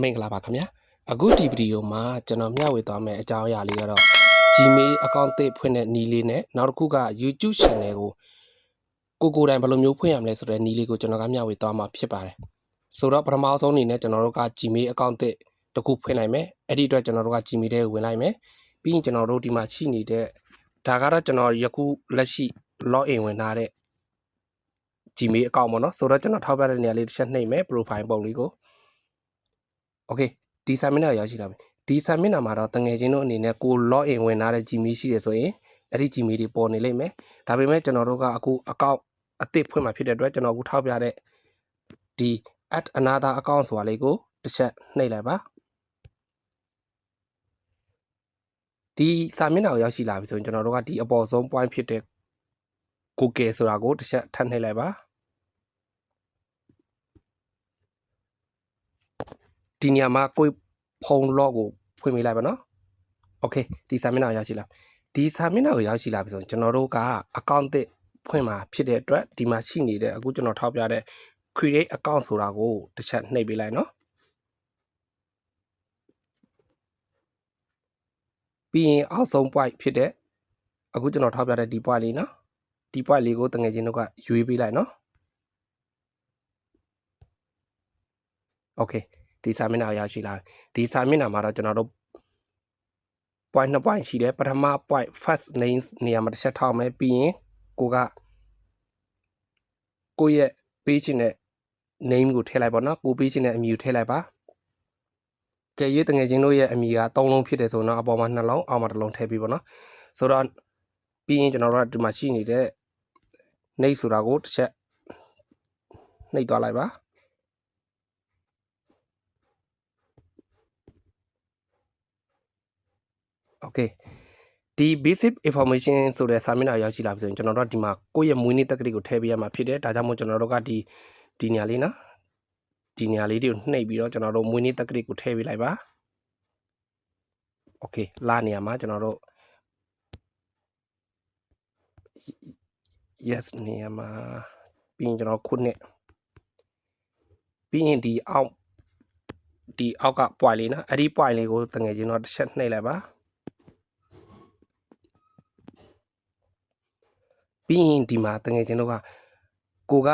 မင်္ဂလာပါခင်ဗျာအခုဒီဗီဒီယိုမှာကျွန်တော်မျှဝေသွားမယ့်အကြောင်းအရာလေးကတော့ Gmail account သစ်ဖွင့်တဲ့နည်းလေးနဲ့နောက်တစ်ခုက YouTube channel ကိုကိုကိုယ်တိုင်ဘယ်လိုမျိုးဖွင့်ရမလဲဆိုတဲ့နည်းလေးကိုကျွန်တော်ကမျှဝေသွားမှာဖြစ်ပါတယ်ဆိုတော့ပထမဆုံးအနေနဲ့ကျွန်တော်တို့က Gmail account သစ်တစ်ခုဖွင့်နိုင်မယ်အဲ့ဒီအတွက်ကျွန်တော်တို့က Gmail ထဲကိုဝင်လိုက်မယ်ပြီးရင်ကျွန်တော်တို့ဒီမှာရှိနေတဲ့ဒါကတော့ကျွန်တော်ယခုလက်ရှိ login ဝင်ထားတဲ့ Gmail account ပေါ့နော်ဆိုတော့ကျွန်တော်ထောက်ပြတဲ့နေရာလေးတစ်ချက်နှိပ်မယ် profile ပုံလေးကို Okay ဒီစာမျက်နှာကိုရောက်ရှိလာပြီဒီစာမျက်နှာမှာတော့တငယ်ချင်းတို့အနေနဲ့ကို log in ဝင်ထားတဲ့ Gmail ရှိတယ်ဆိုရင်အဲ့ဒီ Gmail တွေပေါ်နေလိမ့်မယ်ဒါပေမဲ့ကျွန်တော်တို့ကအခု account အသစ်ဖွင့်မှာဖြစ်တဲ့အတွက်ကျွန်တော်အခုထောက်ပြတဲ့ဒီ add another account ဆိုတာလေးကိုတစ်ချက်နှိပ်လိုက်ပါဒီစာမျက်နှာကိုရောက်ရှိလာပြီဆိုရင်ကျွန်တော်တို့ကဒီအပေါ်ဆုံး point ဖြစ်တဲ့ Google ဆိုတာကိုတစ်ချက်ထပ်နှိပ်လိုက်ပါ ဒီနေရာမှာကိုယ်ဖုန်း log ကိုဖွင့်ပေးလိုက်ပါနော်။ Okay ဒီစာမျက်နှာကိုရောက်ရှိလာဒီစာမျက်နှာကိုရောက်ရှိလာပြီဆိုရင်ကျွန်တော်တို့က account သစ်ဖွင့်မှာဖြစ်တဲ့အတွက်ဒီမှာရှိနေတဲ့အခုကျွန်တော်ထောက်ပြတဲ့ create account ဆိုတာကိုတစ်ချက်နှိပ်ပေးလိုက်နော်ပြီးရင်အောက်ဆုံး point ဖြစ်တဲ့အခုကျွန်တော်ထောက်ပြတဲ့ဒီ point လေးနော်ဒီ point လေးကိုတငယ်ချင်းတို့ကရွေးပေးလိုက်နော် Okay ဒီစာမျက်နှာကိုရရှိလာဒီစာမျက်နှာမှာတော့ကျွန်တော်တို့ point 2 point ရှိတယ်ပထမ point first name နေရာမှာတစ်ချက်ထောက်မယ်ပြီးရင်ကိုကကိုယ့်ရဲ့ပေးချင်တဲ့ name ကိုထည့်လိုက်ပါတော့ကိုပေးချင်တဲ့အမည်ကိုထည့်လိုက်ပါကဲရွေးတငယ်ချင်းတို့ရဲ့အမည်က3လုံးဖြစ်တယ်ဆိုတော့အပေါ်မှာ2လုံးအောက်မှာ1လုံးထည့်ပြီးပါတော့ဆိုတော့ပြီးရင်ကျွန်တော်တို့ကဒီမှာရှိနေတဲ့ name ဆိုတာကိုတစ်ချက်နှိပ်သွားလိုက်ပါ Okay ဒီ basic information ဆိုတဲ့စာမျက်နှာရောက်ရှိလာပြီဆိုရင်ကျွန်တော်တို့ဒီမှာကိုယ့်ရဲ့မွေးနေ့တက္ကသိုလ်ကိုထည့်ပေးရမှာဖြစ်တယ်ဒါကြောင့်မို့ကျွန်တော်တို့ကဒီဒီနေရာလေးနော်ဒီနေရာလေးတွေကိုနှိပ်ပြီးတော့ကျွန်တော်တို့မွေးနေ့တက္ကသိုလ်ကိုထည့်ပေးလိုက်ပါ Okay လာနေရာမှာကျွန်တော်တို့ yes နေရာမှာပြီးရင်ကျွန်တော်ခုနှစ်ပြီးရင်ဒီအောက်ဒီအောက်က point လေးနော်အဲ့ဒီ point လေးကိုတငယ်ချင်းတော့တစ်ချက်နှိပ်လိုက်ပါ ပြီးရင်ဒီမှာတငယ်ချင်းတို့ကကိုက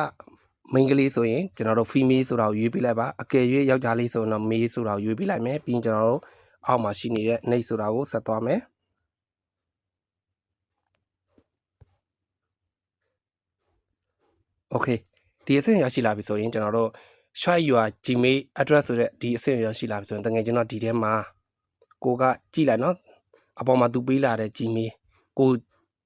မိန်းကလေးဆိုရင်ကျွန်တော်တို့ female ဆိုတာကိုရွေးပေးလိုက်ပါအကယ်၍ယောက်ျားလေးဆိုရင်တော့ male ဆိုတာကိုရွေးပေးလိုက်မယ်ပြီးရင်ကျွန်တော်တို့အောက်မှာရှိနေတဲ့ name ဆိုတာကိုဆက်သွားမယ်โอเคဒီအဆင့်ရရှိလာပြီဆိုရင်ကျွန်တော်တို့ share your gmail address ဆိုတဲ့ဒီအဆင့်ရရှိလာပြီဆိုရင်တကယ်ကျွန်တော်ဒီထဲမှာကိုကကြည့်လိုက်နော်အပေါ်မှာသူပေးလာတဲ့ gmail ကို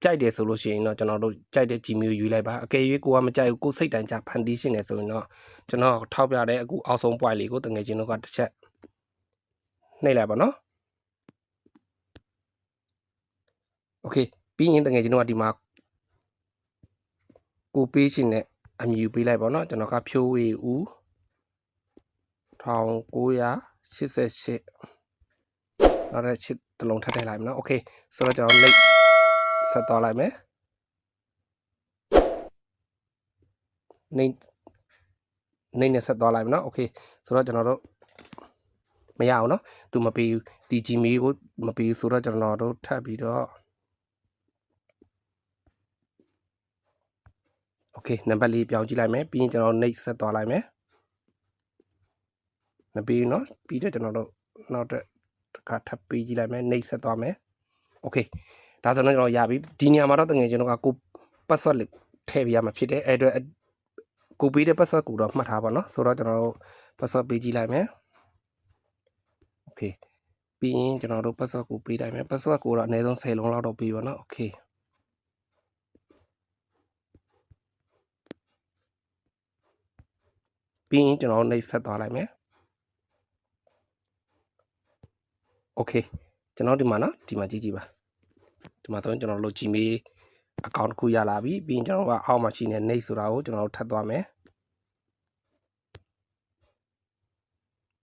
ကြိုက်တယ်ဆိုလို့ရှိရင်တော့ကျွန်တော်တို့ကြိုက်တဲ့ Gmail ကိုယူလိုက်ပါအကယ်၍ကိုကမကြိုက်ဘူးကိုစိတ်တန်ကြဖန်တီးရှင်နေဆိုရင်တော့ကျွန်တော်ထောက်ပြတဲ့အခုအောက်ဆုံး point လေးကိုတငယ်ချင်းတို့ကတစ်ချက်နှိပ်လိုက်ပါနော်โอเคပြီးရင်တငယ်ချင်းတို့ကဒီမှာကိုပေးရှင်တဲ့အမည်ပေးလိုက်ပါနော်ကျွန်တော်ကဖြိုးဝေဦး1988နောက်တဲ့ချစ်တလုံးထပ်ထည့်လိုက်မယ်နော်โอเคဆိုတော့ကျွန်တော်နှိပ် ဆက်သွားလိုက်မယ်နေနေနဲ့ဆက်သွားလိုက်မယ်နော်โอเคဆိုတော့ကျွန်တော်တို့မရအောင်နော်သူမပေးဘူးဒီ Gmail ကိုမပေးဘူးဆိုတော့ကျွန်တော်တို့ထပ်ပြီးတော့โอเคနံပါတ်လေးပြောင်းကြည့်လိုက်မယ်ပြီးရင်ကျွန်တော်နှိပ်ဆက်သွားလိုက်မယ်မပေးဘူးနော်ပြီးတော့ကျွန်တော်တို့နောက်တစ်ခါထပ်ပေးကြည့်လိုက်မယ်နှိပ်ဆက်သွားမယ်โอเค ဒါဆိုတော့ကျွန်တော်ရပြီဒီနေရာမှာတော့တကယ်ကျွန်တော်ကကို password လေးထည့်ပြရမှာဖြစ်တယ်အဲ့အတွက်ကိုပေးတဲ့ password ကိုတော့မှတ်ထားပါနော်ဆိုတော့ကျွန်တော်တို့ password ပေးကြည့်လိုက်မယ် okay ပြီးရင်ကျွန်တော်တို့ password ကိုပေးလိုက်မယ် password ကိုတော့အနည်းဆုံး10လုံးလောက်တော့ပေးပါနော် okay ပြီးရင်ကျွန်တော်နှိပ်ဆက်သွားလိုက်မယ် okay ကျွန်တော်ဒီမှာနော်ဒီမှာကြည့်ကြည့်ပါ ဒီမှာတော့ကျွန်တော်တို့ Gmail account တစ်ခုရလာပြီပြီးရင်ကျွန်တော်ကအောက်မှာရှိနေ name ဆိုတာကိုကျွန်တော်တို့ထပ်သွားမယ်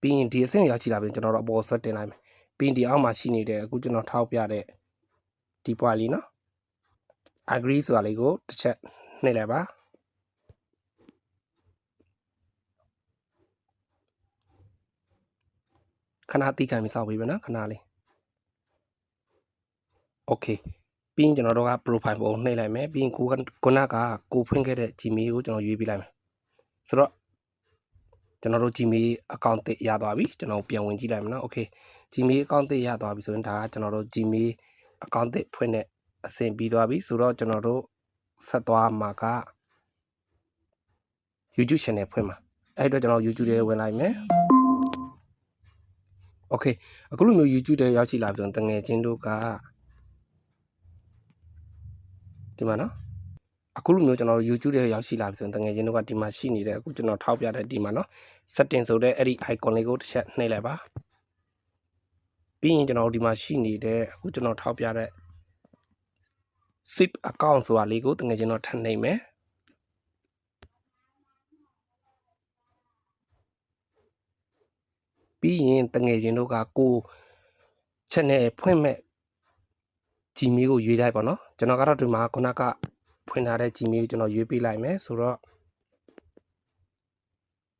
ပြီးရင်ဒီအဆင့်ရောက်ရှိလာပြီကျွန်တော်တို့အပေါ်ဆွဲတင်လိုက်မယ်ပြီးရင်ဒီအောက်မှာရှိနေတဲ့အခုကျွန်တော်ထောက်ပြတဲ့ဒီ point လေးနော် agree ဆိုတာလေးကိုတစ်ချက်နှိပ်လိုက်ပါခဏတိခံပြီးစောင့်ပေးပါနော်ခဏလေး โอเคပြီးရင်ကျွန်တော်တို့က profile ပုံနှိပ်လိုက်မယ်ပြီးရင်ကိုကခုနကကိုဖွင့်ခဲ့တဲ့ Gmail ကိုကျွန်တော်ရွေးပြလိုက်မယ်ဆိုတော့ကျွန်တော်တို့ Gmail account တစ်ရသွားပြီကျွန်တော်ပြန်ဝင်ကြည့်လိုက်မယ်နော်โอเค Gmail account တစ်ရသွားပြီဆိုရင်ဒါကကျွန်တော်တို့ Gmail account တစ်ဖွင့်တဲ့အဆင်ပြီးသွားပြီဆိုတော့ကျွန်တော်တို့ဆက်သွားမှာက YouTube channel ဖွင့်မှာအဲ့ဒီတော့ကျွန်တော် YouTube ထဲဝင်လိုက်မယ်โอเคအခုလိုမျိုး YouTube ထဲရောက်ရှိလာပြီဆိုရင်တငယ်ချင်းတို့က ဒီမှာနော်အခုလိုမျိုးကျွန်တော်တို့ YouTube ထဲရောက်ရှိလာပြီဆိုရင်တငယ်ချင်းတို့ကဒီမှာရှိနေတဲ့အခုကျွန်တော်ထောက်ပြတဲ့ဒီမှာနော် setting ဆိုတဲ့အဲ့ဒီ icon လေးကိုတစ်ချက်နှိပ်လိုက်ပါပြီးရင်ကျွန်တော်တို့ဒီမှာရှိနေတဲ့အခုကျွန်တော်ထောက်ပြတဲ့ zip account ဆိုတာလေးကိုတငယ်ချင်းတို့ထပ်နှိပ်မယ်ပြီးရင်တငယ်ချင်းတို့ကကို channel ဖွင့်မဲ့ Gmail ကိုရွေးလိုက်ပါတော့ကျွန်တော်ကတော့ဒီမှာခုနကဖွင့်ထားတဲ့ Gmail ကိုကျွန်တော်ရွေးပေးလိုက်မယ်ဆိုတော့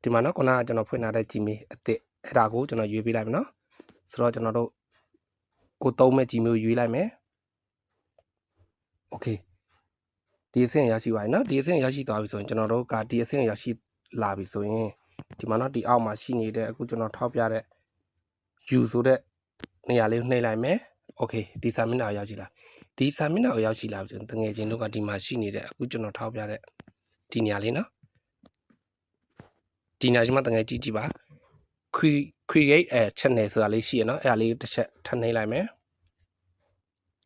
ဒီမှာနော်ခုနကကျွန်တော်ဖွင့်ထားတဲ့ Gmail အစ်စ်အဲ့ဒါကိုကျွန်တော်ရွေးပေးလိုက်မယ်နော်ဆိုတော့ကျွန်တော်တို့ကိုသုံးမဲ့ Gmail ကိုရွေးလိုက်မယ် Okay ဒီအဆင့်ရရှိပါပြီနော်ဒီအဆင့်ရရှိသွားပြီဆိုရင်ကျွန်တော်တို့ကဒီအဆင့်ရရှိလာပြီဆိုရင်ဒီမှာနော်ဒီအောက်မှာရှိနေတဲ့အခုကျွန်တော်ထောက်ပြတဲ့ U ဆိုတဲ့နေရာလေးကိုနှိပ်လိုက်မယ် Okay ဒီစာမျက်နှာကိုရောက်ရှိလာဒီစာမျက်နှာကိုရောက်ရှိလာပြီဆိုရင်တငယ်ချင်းတို့ကဒီမှာရှိနေတဲ့အခုကျွန်တော်ထောက်ပြတဲ့ဒီနေရာလေးနော်ဒီနေရာကြီးမှာတငယ်ကြည့်ကြည့်ပါ cre- create a channel ဆိုတာလေးရှိရနော်အဲ့ဒါလေးတစ်ချက်ထပ်နှိပ်လိုက်မယ်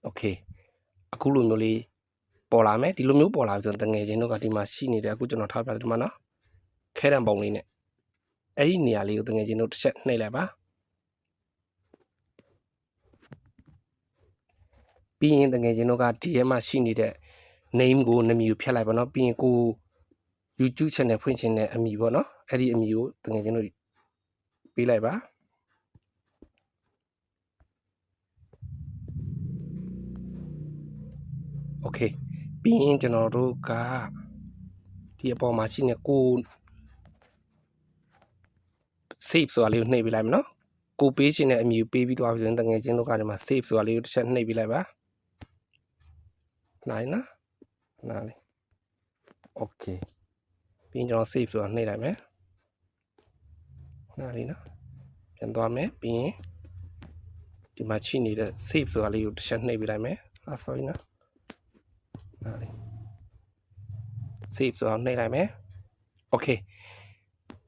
Okay အခုလိုမျိုးလေးပေါ်လာမယ်ဒီလိုမျိုးပေါ်လာပြီဆိုရင်တငယ်ချင်းတို့ကဒီမှာရှိနေတဲ့အခုကျွန်တော်ထောက်ပြတယ်ဒီမှာနော်ခဲတံပုံလေးနဲ့အဲ့ဒီနေရာလေးကိုတငယ်ချင်းတို့တစ်ချက်နှိပ်လိုက်ပါ ပြီးရင်တငယ်ချင်းတို့ကဒီထဲမှာရှိနေတဲ့ name ကိုနာမည်ကိုဖျက်လိုက်ပါတော့ပြီးရင်ကို YouTube channel ဖွင့်ခြင်းနဲ့အမည်ပေါ့နော်အဲ့ဒီအမည်ကိုတငယ်ချင်းတို့ပေးလိုက်ပါ โอเคပြီးရင်ကျွန်တော်တို့ကဒီအပေါ်မှာရှိနေကို save ဆိုတာလေးကိုနှိပ်ပေးလိုက်မယ်နော်ကိုပေးခြင်းတဲ့အမည်ကိုပေးပြီးသွားပြီဆိုရင်တငယ်ချင်းတို့ကဒီမှာ save ဆိုတာလေးကိုတစ်ချက်နှိပ်ပေးလိုက်ပါ နိုင်နော်နားလေးโอเคပြီးရင်ကျွန်တော် save ဆိုတာနှိပ်လိုက်မယ်နားလေးနော်ပြန်သွားမယ်ပြီးရင်ဒီမှာရှိနေတဲ့ save ဆိုတာလေးကိုတစ်ချက်နှိပ်ပေးလိုက်မယ်အာ sorry နော် နားလေး save ဆိုတော့နှိပ်လိုက်မယ် okay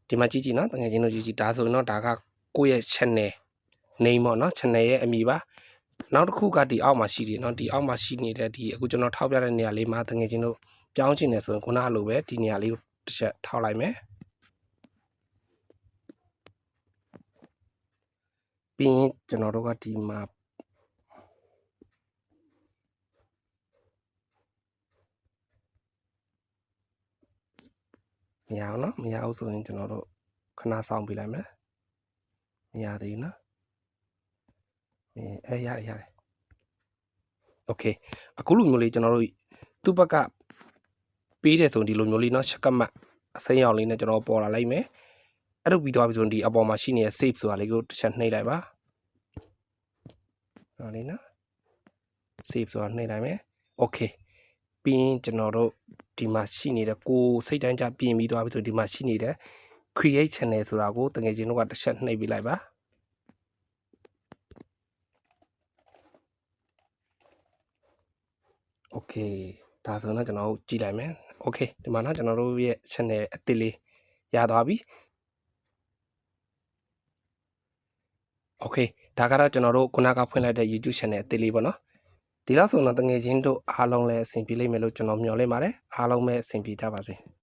ဒီမှာကြည့်ကြည့်နော်တကယ်ချင်းတို့ကြည့်ကြည့်ဒါဆိုရင်တော့ဒါကကိုယ့်ရဲ့ channel name ပေါ့နော် channel ရဲ့အမည်ပါ နောက်တစ်ခုကဒီအောက်မှာရှိတယ်နော်ဒီအောက်မှာရှိနေတဲ့ဒီအခုကျွန်တော်ထောက်ပြတဲ့နေရာလေးမှာတကယ်ချင်းတို့ပြောင်းချင်တယ်ဆိုရင်ခုနလိုပဲဒီနေရာလေးကိုတစ်ချက်ထောက်လိုက်မယ်ပြီးရင်ကျွန်တော်တို့ကဒီမှာမရအောင်နော်မရအောင်ဆိုရင်ကျွန်တော်တို့ခဏဆောင်ပေးလိုက်မယ်မရသေးဘူးနော်အဲ အဲရတယ်ရတယ်โอเคအခုလိုမျိုးလေးကျွန်တော်တို့သူ့ဘက်ကပေးတယ်ဆိုရင်ဒီလိုမျိုးလေးနော်ရှက်ကမတ်အစိမ်းရောင်လေးနဲ့ကျွန်တော်ပေါ်လာလိုက်မယ်အဲ့လိုပြီးသွားပြီဆိုရင်ဒီအပေါ်မှာရှိနေတဲ့ save ဆိုတာလေးကိုတစ်ချက်နှိပ်လိုက်ပါဟောလေးနော် save ဆိုတာနှိပ်လိုက်မယ်โอเคပြီးရင်ကျွန်တော်တို့ ဒီမှာရှိနေတဲ့ကိုစိတ်တိုင်းကြပြင်ပြီးသွားပြီဆိုဒီမှာရှိနေတဲ့ create channel ဆိုတာကိုတကယ်ချင်းတို့ကတစ်ချက်နှိပ်ပေးလိုက်ပါ Okay ဒါဆိုတော့ကျွန်တော်တို့ကြည့်လိုက်မယ် Okay ဒီမှာနော်ကျွန်တော်တို့ရဲ့ channel အသစ်လေးရသွားပြီ Okay ဒါကတော့ကျွန်တော်တို့ခုနကဖွင့်လိုက်တဲ့ YouTube channel အသစ်လေးပေါ့နော်ဒီလောက်ဆိုတော့တငယ်ချင်းတို့အားလုံးလည်းအဆင်ပြေလိမ့်မယ်လို့ကျွန်တော်မျှော်လင့်ပါတယ်အားလုံးပဲအဆင်ပြေကြပါစေ